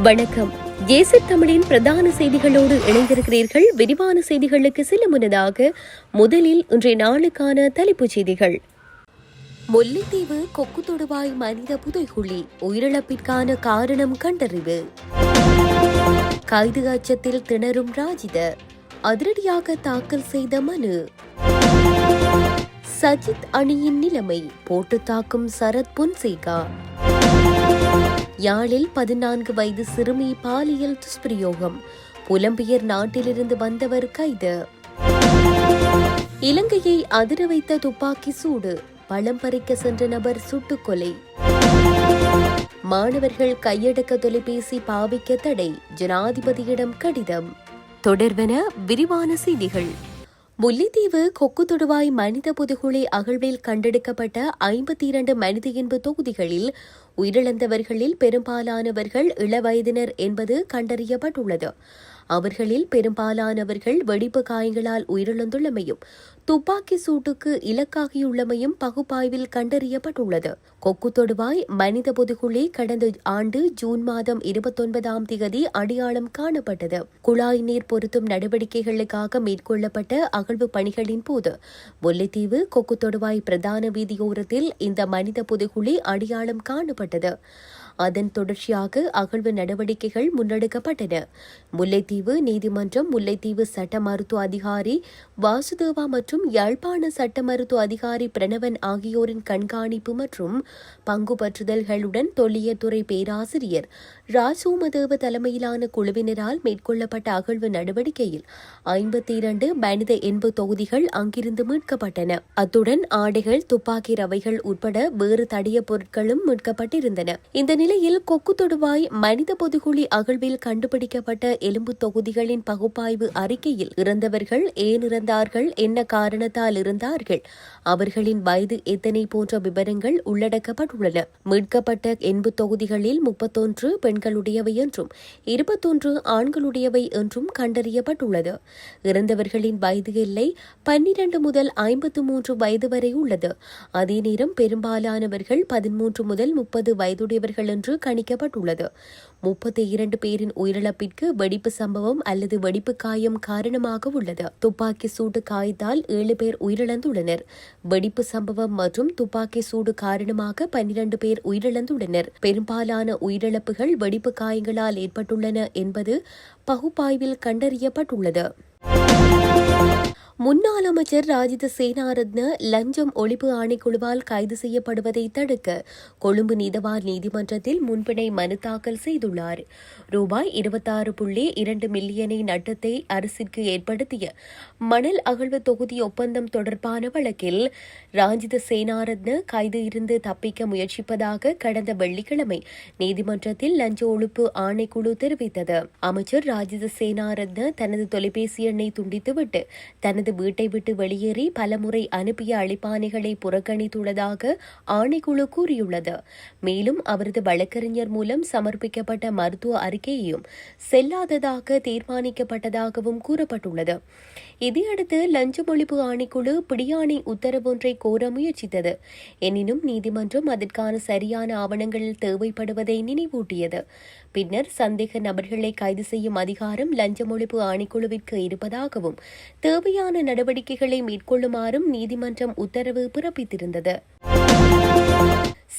வணக்கம். ஏசி தமிழின் பிரதான செய்திகளோடு இணைந்திருக்கிறீர்கள். விரிவான செய்திகளுக்கு சில முன்னதாக முதலில் இன்றைய நாளுக்கான தலைப்புச் செய்திகள். முல்லைத்தீவு கொக்கு தொடுவாய் மனித புதைகுழி உயிரிழப்பிற்கான காரணம் கண்டறிவு. கைது அச்சத்தில் திணறும் ராஜித அதிரடியாக தாக்கல் செய்த மனு. சஜித் அணியின் நிலைமை போட்டு தாக்கும் சரத் பொன்சேகா. யாழில் பதினான்கு வயது சிறுமி பாலியல் துஷ்பிரயோகம். புலம்பியர் நாட்டிலிருந்து வந்தவர் கைது. இலங்கையை அதிர வைத்த துப்பாக்கி சூடு. பழம் பறிக்க சென்ற நபர் சுட்டுக்கொலை. மாணவர்கள் கையடக்க தொலைபேசி பாவிக்க தடை. ஜனாதிபதியிடம் கடிதம். தொடர்வன விரிவான செய்திகள். முல்லைத்தீவு கொக்கு தொடுவாய் மனித புதுகுழி அகழ்வில் கண்டெடுக்கப்பட்ட ஐம்பத்தி இரண்டு மனித இன்பு தொகுதிகளில் உயிரிழந்தவர்களில் பெரும்பாலானவர்கள் இளவயதினர் என்பது கண்டறியப்பட்டுள்ளது. அவர்களில் பெரும்பாலானவர்கள் வெடிப்பு காயங்களால் உயிரிழந்துள்ளமையும் துப்பாக்கி சூட்டுக்கு இலக்காகியுள்ளமையும் பகுப்பாய்வில் கண்டறியப்பட்டுள்ளது. கொக்கு தொடுவாய் மனித பொதுக்குழி கடந்த ஆண்டு ஜூன் மாதம் இருபத்தொன்பதாம் தேதி அடையாளம் காணப்பட்டது. குழாய் நீர் பொருத்தும் நடவடிக்கைகளுக்காக மேற்கொள்ளப்பட்ட அகழ்வு பணிகளின் போது முல்லைத்தீவு கொக்கு தொடுவாய் பிரதான வீதியோரத்தில் இந்த மனித புதைகுழி அடையாளம் காணப்பட்டது. அதன் தொடர்ச்சியாக அகழ்வு நடவடிக்கைகள் முன்னெடுக்கப்பட்டன. முல்லைத்தீவு நீதிமன்றம் முல்லைத்தீவு சட்ட மருத்துவ அதிகாரி வாசுதேவா மற்றும் யாழ்ப்பாண சட்ட மருத்துவ அதிகாரி பிரணவன் ஆகியோரின் கண்காணிப்பு மற்றும் பங்குபற்றுதல்களுடன் தொல்லியத்துறை பேராசிரியர் ராஜோமதேவ தலைமையிலான குழுவினரால் மேற்கொள்ளப்பட்ட அகழ்வு நடவடிக்கையில் ஐம்பத்தி இரண்டு மனித எண்பு தொகுதிகள் அங்கிருந்து மீட்கப்பட்டன. அத்துடன் ஆடைகள் துப்பாக்கி ரவைகள் உட்பட வேறு தடிய பொருட்களும் மீட்கப்பட்டிருந்தன. இந்த இந்நிலையில் கொக்கு தொடுவாய் மனித பொதுகுழி அகழ்வில் கண்டுபிடிக்கப்பட்ட எலும்பு தொகுதிகளின் பகுப்பாய்வு அறிக்கையில் இறந்தவர்கள் ஏன் இறந்தார்கள்? என்ன காரணத்தால் இருந்தார்கள் அவர்களின் வயது எத்தனை போன்ற விவரங்கள் உள்ளடக்கப்பட்டுள்ளன. மீட்கப்பட்ட எண்பு தொகுதிகளில் முப்பத்தொன்று பெண்களுடையவை என்றும் இருபத்தொன்று ஆண்களுடையவை என்றும் கண்டறியப்பட்டுள்ளது. இறந்தவர்களின் வயது எல்லை பன்னிரண்டு முதல் ஐம்பத்து மூன்று வயது வரை உள்ளது. அதே நேரம் பெரும்பாலானவர்கள் பதிமூன்று முதல் முப்பது வயதுடையவர்கள் என்று கணிக்கப்பட்டுள்ளது. முப்பத்தி இரண்டு பேரின் உயிரிழப்பிற்கு வெடிப்பு சம்பவம் அல்லது வெடிப்பு காயம் காரணமாக உள்ளது. துப்பாக்கி சூடு காயத்தால் ஏழு பேர் உயிரிழந்துள்ளனர். வெடிப்பு சம்பவம் மற்றும் துப்பாக்கி சூடு காரணமாக பன்னிரண்டு பேர் உயிரிழந்துள்ளனர். பெரும்பாலான உயிரிழப்புகள் வெடிப்பு காயங்களால் ஏற்பட்டுள்ளன என்பது பகுப்பாய்வில் கண்டறியப்பட்டுள்ளது. முன்னாள் அமைச்சர் ராஜித சேனாரத்ன லஞ்சம் ஒழிப்பு ஆணைக்குழுவால் கைது செய்யப்படுவதை தடுக்க கொழும்பு நீதவான் நீதிமன்றத்தில் முன்பிணை மனு தாக்கல் செய்துள்ளார். ரூபாய் இருபத்தாறு புள்ளி இரண்டு மில்லியனை நட்டத்தை அரசிற்கு ஏற்படுத்திய மணல் அகழ்வு தொகுதி ஒப்பந்தம் தொடர்பான வழக்கில் ராஜித சேனாரத்ன கைது இருந்து தப்பிக்க முயற்சிப்பதாக கடந்த வெள்ளிக்கிழமை நீதிமன்றத்தில் லஞ்ச ஒழிப்பு ஆணைக்குழு தெரிவித்தது. அமைச்சர் ராஜித சேனாரத்ன தனது தொலைபேசி எண்ணை துண்டித்துவிட்டு தனது வீட்டை விட்டு வெளியேறி பலமுறை அனுப்பிய அழிப்பானைகளை புறக்கணித்துள்ளதாக ஆணைக்குழு கூறியுள்ளது. மேலும் அவரது வழக்கறிஞர் மூலம் சமர்ப்பிக்கப்பட்ட மருத்துவ அறிக்கையையும் செல்லாததாக தீர்மானிக்கப்பட்டதாகவும் கூறப்பட்டுள்ளது. இதையடுத்து லஞ்ச ஒழிப்பு ஆணைக்குழு பிடியாணை உத்தரவொன்றை கோர முயற்சித்தது. எனினும் நீதிமன்றம் அதற்கான சரியான ஆவணங்கள் தேவைப்படுவதை நினைவூட்டியது. பின்னர் சந்தேக நபர்களை கைது செய்யும் அதிகாரம் லஞ்ச ஒழிப்பு ஆணைக்குழுவிற்கு இருப்பதாகவும் தேவையான நடவடிக்கைகளை மேற்கொள்ளுமாறும் நீதிமன்றம் உத்தரவு பிறப்பித்திருந்தது.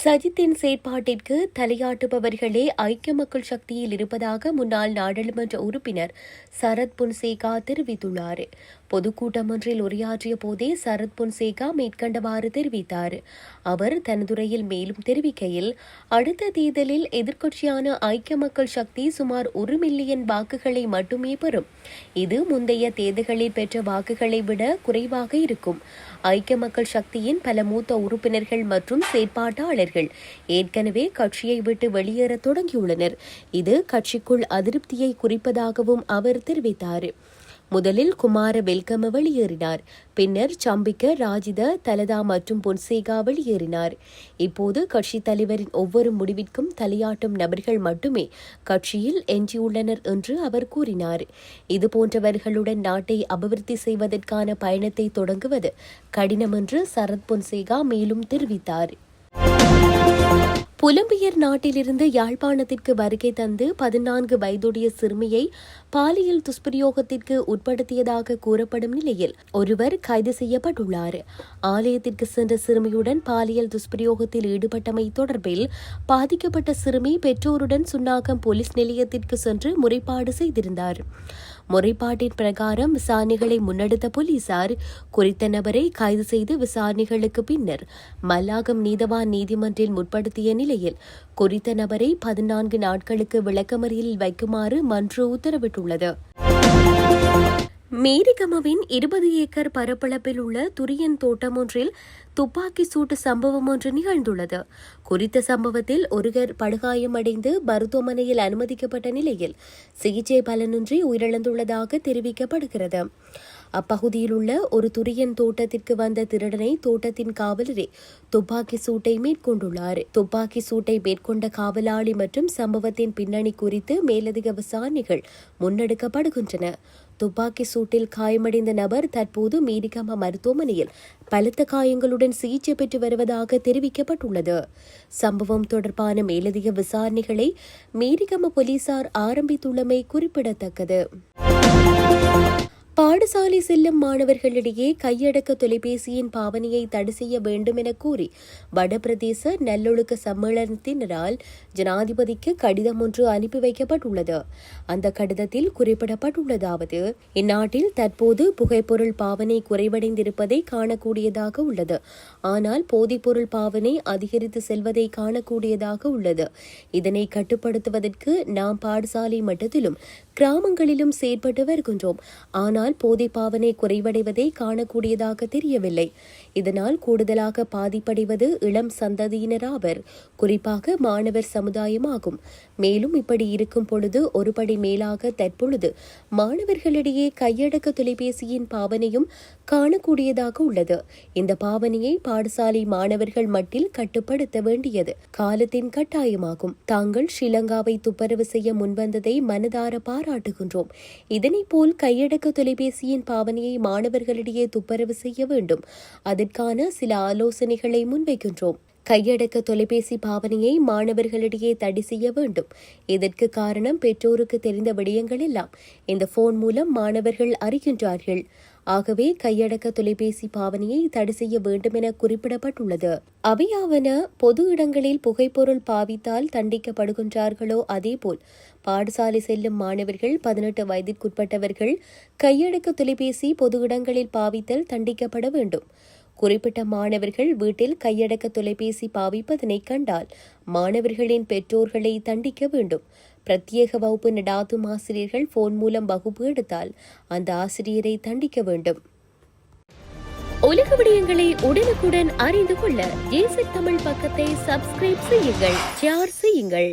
சஜித்தின் செயற்பாட்டிற்கு தலையாட்டுபவர்களே ஐக்கிய மக்கள் சக்தியில் இருப்பதாக முன்னாள் நாடாளுமன்ற உறுப்பினர் சரத் புன்சேகா தெரிவித்துள்ளார். பொதுக்கூட்டம் ஒன்றில் உரையாற்றிய போதே சரத் புன்சேகா மேற்கண்டவாறு தெரிவித்தார். அவர் தனதுரையில் மேலும் தெரிவிக்கையில் அடுத்த தேர்தலில் எதிர்க்கட்சியான ஐக்கிய மக்கள் சக்தி சுமார் ஒரு மில்லியன் வாக்குகளை மட்டுமே பெறும். இது முந்தைய தேர்தல்களில் பெற்ற வாக்குகளை விட குறைவாக இருக்கும். ஐக்கிய மக்கள் சக்தியின் பல மூத்த உறுப்பினர்கள் மற்றும் செயற்பாட்டாளர் உறுப்பினர்கள் ஏற்கனவே கட்சியை விட்டு வெளியேற தொடங்கியுள்ளனர். இது கட்சிக்குள் அதிருப்தியை குறிப்பதாகவும் அவர் தெரிவித்தார். முதலில் குமார வெல்கம வெளியேறினார். பின்னர் சம்பிக்க ராஜித தலதா மற்றும் பொன்சேகா வெளியேறினார். இப்போது கட்சித் தலைவரின் ஒவ்வொரு முடிவிற்கும் தலையாட்டும் நபர்கள் மட்டுமே கட்சியில் எஞ்சியுள்ளனர் என்று அவர் கூறினார். இதுபோன்றவர்களுடன் நாட்டை அபிவிருத்தி செய்வதற்கான பயணத்தை தொடங்குவது கடினம் என்று சரத் பொன்சேகா மேலும் தெரிவித்தார். புலம்பியர் நாட்டிலிருந்து யாழ்ப்பாணத்திற்கு வருகை தந்து பதினான்கு வயதுடைய சிறுமியை பாலியல் துஷ்பிரயோகத்திற்கு உட்படுத்தியதாக கூறப்படும் நிலையில் ஒருவர் கைது செய்யப்பட்டுள்ளார். ஆலயத்திற்கு சென்ற சிறுமியுடன் பாலியல் துஷ்பிரயோகத்தில் ஈடுபட்டமை தொடர்பில் பாதிக்கப்பட்ட சிறுமி பெற்றோருடன் சுன்னாகம் போலீஸ் நிலையத்திற்கு சென்று முறைப்பாடு செய்திருந்தார். முறைப்பாட்டின் பிரகாரம் விசாரணைகளை முன்னெடுத்த போலீசார் குறித்த நபரை கைது செய்து விசாரணைகளுக்கு பின்னர் மல்லாகம் நீதவான் நீதிமன்றில் முற்படுத்திய நிலையில் குறித்த நபரை பதினான்கு நாட்களுக்கு விளக்கமறியலில் வைக்குமாறு மன்று உத்தரவிட்டுள்ளது. மேரிகமவின் இருபது ஏக்கர் பரப்பளப்பில் உள்ள துரியன் தோட்டம் ஒன்றில் துப்பாக்கி சூட்டு சம்பவம் ஒன்று நிகழ்ந்துள்ளது. குறித்த சம்பவத்தில் ஒருவர் படுகாயமடைந்து மருத்துவமனையில் அனுமதிக்கப்பட்ட நிலையில் சிகிச்சை பலனின்றி உயிரிழந்துள்ளதாக தெரிவிக்கப்படுகிறது. அப்பகுதியில் உள்ள ஒரு துரியன் தோட்டத்திற்கு வந்த திருடனை தோட்டத்தின் காவலரே துப்பாக்கி சூட்டை மேற்கொண்டுள்ளார். துப்பாக்கி சூட்டை மேற்கொண்ட காவலாளி மற்றும் சம்பவத்தின் பின்னணி குறித்து மேலதிக விசாரணைகள் முன்னெடுக்கப்படுகின்றன. துப்பாக்கி சூட்டில் காயமடைந்த நபர் தற்போது மீரிகம மருத்துவமனையில் பலத்த காயங்களுடன் சிகிச்சை பெற்று வருவதாக தெரிவிக்கப்பட்டுள்ளது. சம்பவம் தொடர்பான மேலதிக விசாரணைகளை மீரிகம போலீசார் ஆரம்பித்துள்ளமை குறிப்பிடத்தக்கது. பாடசாலை செல்லும் மாணவர்களிடையே கையடக்க தொலைபேசியின் பாவனையை தடை செய்ய வேண்டும் என கூறி வடபிரதேச நல்லொழுக்க சம்மேளனத்தினரால் ஜனாதிபதிக்கு கடிதம் ஒன்று அனுப்பி வைக்கப்பட்டுள்ளது. அந்த கடிதத்தில் குறிப்பிடப்பட்டுள்ளதாவது இந்நாட்டில் தற்போது புகைப்பொருள் பாவனை குறைவடைந்திருப்பதை காணக்கூடியதாக உள்ளது. ஆனால் போதைப்பொருள் பாவனை அதிகரித்து செல்வதை காணக்கூடியதாக உள்ளது. இதனை கட்டுப்படுத்துவதற்கு நாம் பாடசாலை மட்டத்திலும் கிராமங்களிலும் செயற்பட்டு வருகின்றோம். ஆனால் போதை பாவனை குறைவடைவதை காணக்கூடியதாக தெரியவில்லை. இதனால் கூடுதலாக பாதிப்படைவது இளம் சந்ததியினராவர் குறிப்பாக மாணவர் சமுதாயமாகும். மேலும் இப்படி இருக்கும் பொழுது ஒருபடி மேலாக தற்பொழுது மாணவர்களிடையே கையடக்க தொலைபேசியின் பாவனையும் காணக்கூடியதாக உள்ளது. இந்த பாவனையை பாடசாலை மாணவர்கள் மட்டில் கட்டுப்படுத்த வேண்டியது காலத்தின் கட்டாயமாகும். தாங்கள் ஸ்ரீலங்காவை துப்பரவு செய்ய முன்வந்ததை மனதார பாராட்டுகின்றோம். இதனை போல் கையடக்க தொலைபேசியின் பாவனையை மாணவர்களிடையே துப்பரவு செய்ய வேண்டும். அது அதற்கான சில ஆலோசனைகளை முன்வைக்கின்றோம். கையடக்க தொலைபேசி பாவனையை மாணவர்களிடையே தடை செய்ய வேண்டும். இதற்கு காரணம் பெற்றோருக்கு தெரிந்த விடயங்கள் எல்லாம் இந்த போன் மூலம் மாணவர்கள் அறிகின்றார்கள். ஆகவே கையடக்க தொலைபேசி பாவனையை தடை செய்ய வேண்டும் என குறிப்பிடப்பட்டுள்ளது. அவையாவன பொது இடங்களில் புகைப்பொருள் பாவித்தால் தண்டிக்கப்படுகின்றார்களோ அதேபோல் பாடசாலை செல்லும் மாணவர்கள் பதினெட்டு வயதிற்குட்பட்டவர்கள் கையடக்க தொலைபேசி பொது இடங்களில் பாவித்தல் தண்டிக்கப்பட வேண்டும். குறிப்பிட்ட மாணவர்கள் வீட்டில் கையடக்க தொலைபேசி பாவிப்பதனை கண்டால் மாணவர்களின் பெற்றோர்களை தண்டிக்க வேண்டும். பிரத்யேக வகுப்பு நடாத்தும் ஆசிரியர்கள் போன் மூலம் வகுப்பு எடுத்தால் அந்த ஆசிரியரை தண்டிக்க வேண்டும். உலக விடயங்களை உடனுக்குடன் அறிந்து கொள்ள ஜேசி தமிழ் பக்கத்தை சப்ஸ்கிரைப் செய்யுங்கள் ஷேர் செய்யுங்கள்.